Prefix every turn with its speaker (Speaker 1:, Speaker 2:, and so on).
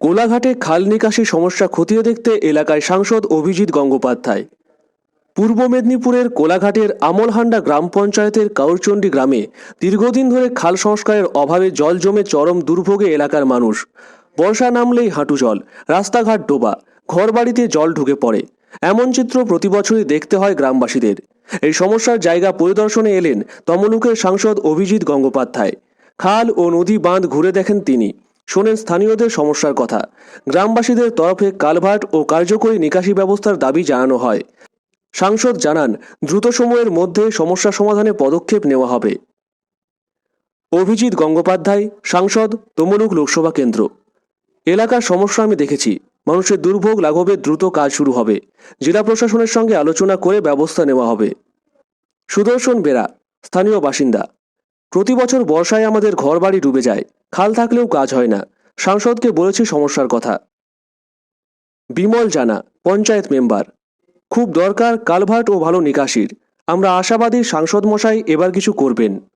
Speaker 1: কোলাঘাটে খাল নিকাশি সমস্যা খতিয়ে দেখতে এলাকায় সাংসদ অভিজিৎ গঙ্গোপাধ্যায়। পূর্ব মেদিনীপুরের কোলাঘাটের আমলহান্ডা গ্রাম পঞ্চায়েতের কাউরচণ্ডী গ্রামে দীর্ঘদিন ধরে খাল সংস্কারের অভাবে জল জমে চরম দুর্ভোগে এলাকার মানুষ। বর্ষা নামলেই হাঁটু জল, রাস্তাঘাট ডোবা, ঘরবাড়িতে জল ঢুকে পড়ে। এমন চিত্র প্রতি বছরই দেখতে হয় গ্রামবাসীদের। এই সমস্যার জায়গা পরিদর্শনে এলেন তমলুকের সাংসদ অভিজিৎ গঙ্গোপাধ্যায়। খাল ও নদী বাঁধ ঘুরে দেখেন তিনি। শোনেন স্থানীয়দের সমস্যার কথা। গ্রামবাসীদের তরফে কালভার্ট ও কার্যকরী নিকাশি ব্যবস্থার দাবি জানানো হয়। সাংসদ জানান, দ্রুত সময়ের মধ্যে সমস্যা সমাধানে পদক্ষেপ নেওয়া হবে। অভিজিৎ গঙ্গোপাধ্যায়, সাংসদ, তমলুক লোকসভা কেন্দ্র। এলাকার সমস্যা আমি দেখেছি। মানুষের দুর্ভোগ লাঘবে দ্রুত কাজ শুরু হবে। জেলা প্রশাসনের সঙ্গে আলোচনা করে ব্যবস্থা নেওয়া হবে। সুদর্শন বেরা, স্থানীয় বাসিন্দা। প্রতি বছর বর্ষায় আমাদের ঘরবাড়ি ডুবে যায়। খাল থাকলেও কাজ হয় না। সাংসদকে বলেছি সমস্যার কথা। বিমল জানা, পঞ্চায়েত মেম্বার। খুব দরকার কালভার্ট ও ভালো নিকাশির। আমরা আশাবাদী সাংসদ মশাই এবার কিছু করবেন।